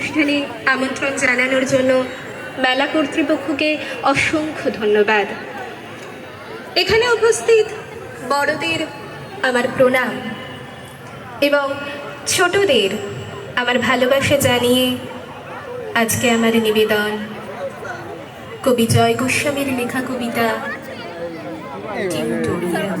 অনুষ্ঠানে আমন্ত্রণ জানানোর জন্য মেলা কর্তৃপক্ষকে অসংখ্য ধন্যবাদ। এখানে উপস্থিত বড়দের আমার প্রণাম এবং ছোটদের আমার ভালোবাসা জানিয়ে আজকে আমার নিবেদন। কবি জয় গোস্বামীর লেখা কবিতা টিউটোরিয়াল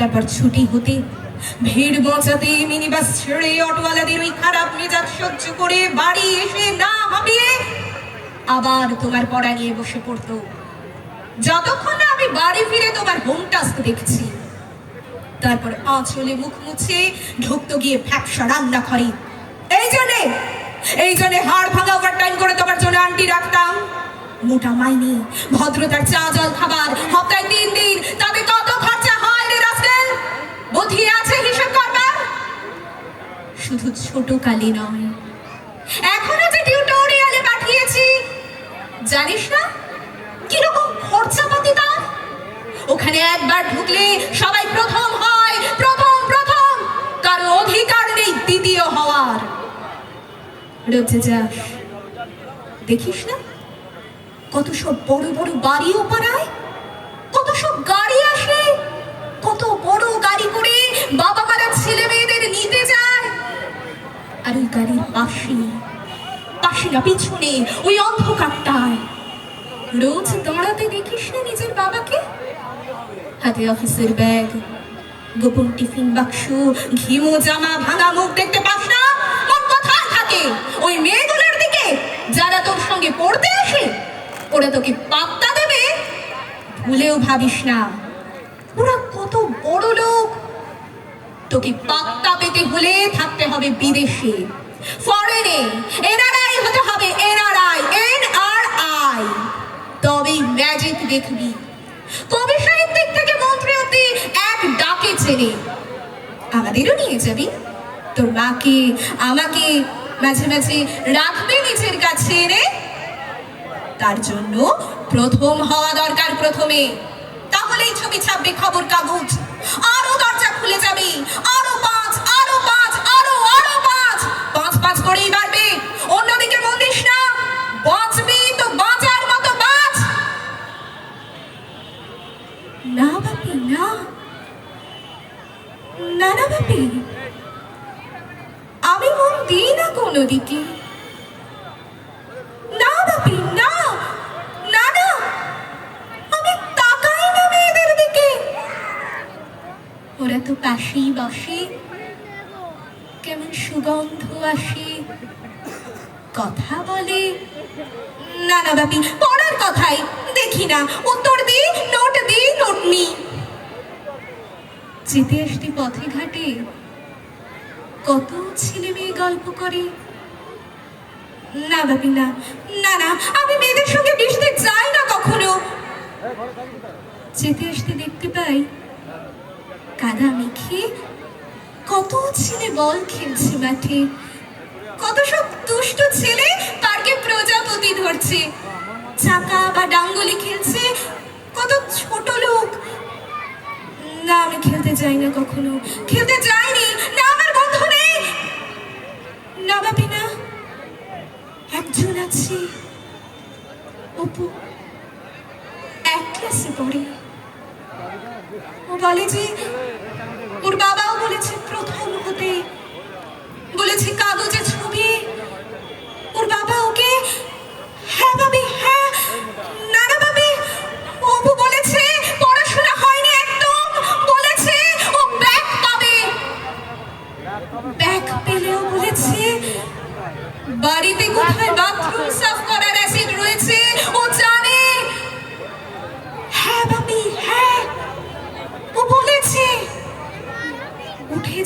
তারপর ছুটি হতে ভিড় বাঁচাতে মিনি বাস ছেড়ে অটোওয়ালাদের ওই খারাপ মেজাজ সহ্য করে বাড়ি এসে না হাবিয়ে আবার তোমার পড়া নিয়ে বসে পড়তো। যতক্ষণ না আমি বাড়ি ফিরে তোমার হোম টাস্ক দেখছি। তারপর আঁচলে মুখ মুছে ঢুকতো গিয়ে ফ্যাপসা রান্না করে এই জন্যে এই জন্যে হাড় ভাঙা ওভার টাইম করে তোমার জন্য আন্টি রাখতাম। মোটা মাইনি, ভদ্রতার চা জল খাবার হপ্তায় তিন দিন ছোট কালি নয়। এখনও যে টিউটোরিয়ালে পাঠিয়েছি। জানিস না? কীরকম খরচাপাতি তার? ওখানে একবার ঢুকলে সবাই প্রথম হয়, প্রথম প্রথম। কারও অধিকার নেই দ্বিতীয় হওয়ার। রোজে যাস দেখিস না? কত সব বড় বড় বাড়িও পাড়ায়, কত সব গাড়ি না পিছনে, ওই অন্ধকারটায়। রোজ দাঁড়াতে দেখিস না নিজের বাবাকে? হাতে অফিসের ব্যাগ, গোপন টিফিন বাক্স ঘিমো জামা, ভাঙা মুখ দেখতে পাস না? মন কোথায় থাকে? ওই মেয়েগুলোর দিকে, যারা তোর সঙ্গে পড়তে আসে, ওরা তোকে পাত্তা দেবে? ভুলেও ভাবিস না। ওরা কত বড় লোক তোকে পাত্তা পেতে হলে থাকতে হবে বিদেশে। ফরেনে এনআরআই হতে হবে এনআরআই এন আর আই তবেই ম্যাজিক দেখবি কবি সাহিত্যিক থেকে মন্ত্রী এক ডাকে ছেড়ে আমাদেরও নিয়ে যাবি। তোর মাকে, আমাকে মাঝে মাঝে রাখবে নিজের কাছে রে। তার জন্য প্রথম হওয়া দরকার প্রথমে। তাহলেই ছবি ছাপবে খবর কাগজ। আরও না বাপি না না না বাপি আমি মন দিই না কোনো দিকে না বাপি না না না আমি ওরা তো পাশেই বসে কেমন সুগন্ধ আসে কথা বলে না না বাপি, পড়ার কথাই। দেখি না, উত্তর দি নোট দি নোট নি যেতে আসতে পথে ঘাটে কত ছেলে মেয়ে গল্প করে। না বাপি, না না না, আমি মেয়েদের সঙ্গে মিশতে চাই না কখনো। যেতে আসতে দেখতে পাই, কাদা মেখে কত ছেলে বল খেলছে মাঠে। কত সব দুষ্ট ছেলে পার্কে প্রজাপতি ধরছে। চাকা বা ডাঙ্গলি খেলছে। কত ছোট লোক। না, আমি খেলতে যাই না কখনো। খেলতে যাইনি না, আমার বন্ধু নেই। না বাপি না। একজন আছে। অপু। এক ক্লাসে পড়ে। ও বলে যে, ওর বাবাও বলেছে প্রথম হতে। বলেছে কাগজে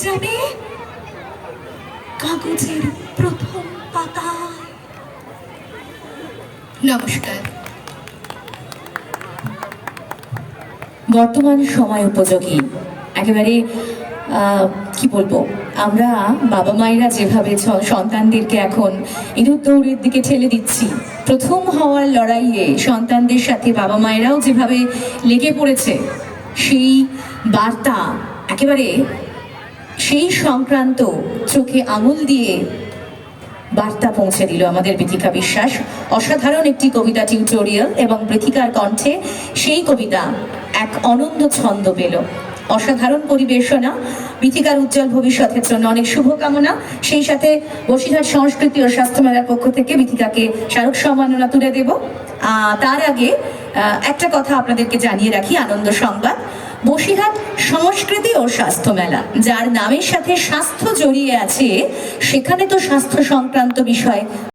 জানে কাগজের প্রথম পাতায়। নমস্কার। বর্তমান সময় উপযোগী। একেবারে কি বলব? আমরা বাবা মায়েরা যেভাবে সন্তানদেরকে এখন ইঁদুর দৌড়ের দিকে ঠেলে দিচ্ছি, প্রথম হওয়ার লড়াইয়ে সন্তানদের সাথে বাবা মায়েরাও যেভাবে লেগে পড়েছে, সেই বার্তা একেবারে সেই সংক্রান্ত চোখে আঙুল দিয়ে বার্তা পৌঁছে দিল আমাদের বৃথিকা বিশ্বাস। অসাধারণ একটি কবিতা টিউটোরিয়াল এবং বৃথিকার কণ্ঠে সেই কবিতা এক অনন্য ছন্দ পেল। অসাধারণ পরিবেশনা বৃথিকার উজ্জ্বল ভবিষ্যতের জন্য অনেক শুভকামনা। সেই সাথে বসিরহাট সংস্কৃতি ও স্বাস্থ্য মেলার পক্ষ থেকে বৃথিকাকে স্মারক সম্মাননা তুলে দেব। তার আগে একটা কথা আপনাদেরকে জানিয়ে রাখি, আনন্দ সংবাদ। বসিরহাট সংস্কৃতি ও স্বাস্থ্য মেলা, যার নামের সাথে স্বাস্থ্য জড়িয়ে আছে, সেখানে তো স্বাস্থ্য সংক্রান্ত বিষয়।